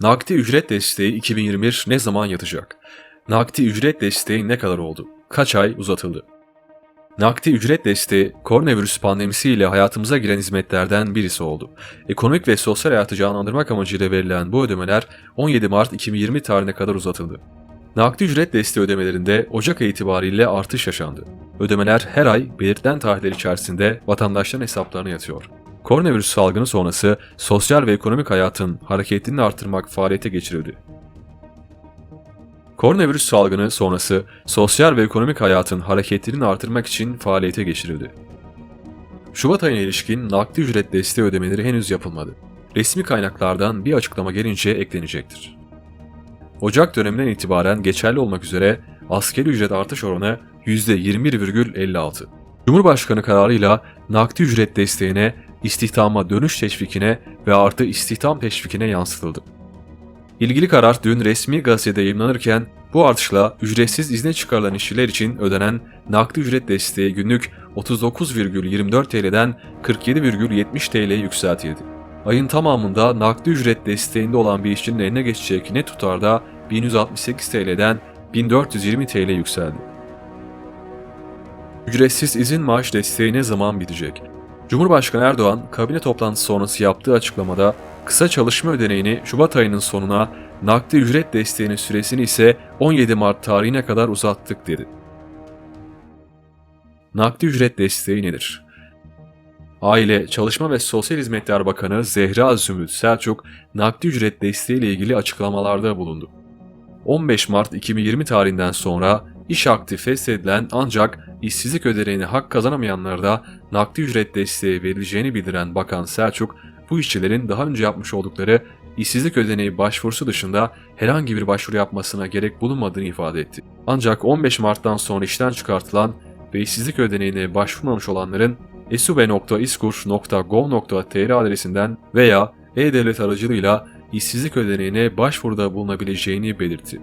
Nakdi ücret desteği 2021 ne zaman yatacak? Nakdi ücret desteği ne kadar oldu? Kaç ay uzatıldı? Nakdi ücret desteği, koronavirüs pandemisiyle hayatımıza giren hizmetlerden birisi oldu. Ekonomik ve sosyal hayatı canlandırmak amacıyla verilen bu ödemeler 17 Mart 2020 tarihine kadar uzatıldı. Nakdi ücret desteği ödemelerinde Ocak ayı itibariyle artış yaşandı. Ödemeler her ay belirtilen tarihler içerisinde vatandaşların hesaplarına yatıyor. Koronavirüs salgını sonrası sosyal ve ekonomik hayatın hareketliliğini artırmak faaliyete geçirildi. Koronavirüs salgını sonrası sosyal ve ekonomik hayatın hareketliliğini artırmak için faaliyete geçirildi. Şubat ayına ilişkin nakdi ücret desteği ödemeleri henüz yapılmadı. Resmi kaynaklardan bir açıklama gelince eklenecektir. Ocak döneminden itibaren geçerli olmak üzere askeri ücret artış oranı %21,56. Cumhurbaşkanı kararıyla nakdi ücret desteğine, istihdama dönüş teşvikine ve artı istihdam teşvikine yansıtıldı. İlgili karar dün resmi gazetede yayınlanırken bu artışla ücretsiz izne çıkarılan işçiler için ödenen nakdi ücret desteği günlük 39,24 TL'den 47,70 TL'ye yükseltildi. Ayın tamamında nakdi ücret desteğinde olan bir işçinin eline geçecek net tutarda 1168 TL'den 1420 TL yükseldi. Ücretsiz izin maaş desteği ne zaman bitecek? Cumhurbaşkanı Erdoğan kabine toplantısı sonrası yaptığı açıklamada kısa çalışma ödeneğini Şubat ayının sonuna, nakdi ücret desteğinin süresini ise 17 Mart tarihine kadar uzattık dedi. Nakdi ücret desteği nedir? Aile, Çalışma ve Sosyal Hizmetler Bakanı Zehra Zümrüt Selçuk, nakdi ücret desteği ile ilgili açıklamalarda bulundu. 15 Mart 2020 tarihinden sonra iş akti feshedilen ancak işsizlik ödeneğine hak kazanamayanlara da nakdi ücret desteği verileceğini bildiren Bakan Selçuk, bu işçilerin daha önce yapmış oldukları işsizlik ödeneği başvurusu dışında herhangi bir başvuru yapmasına gerek bulunmadığını ifade etti. Ancak 15 Mart'tan sonra işten çıkartılan ve işsizlik ödeneğine başvurmamış olanların esube.iskur.gov.tr adresinden veya e-devlet aracılığıyla işsizlik ödeneğine başvuruda bulunabileceğini belirtti.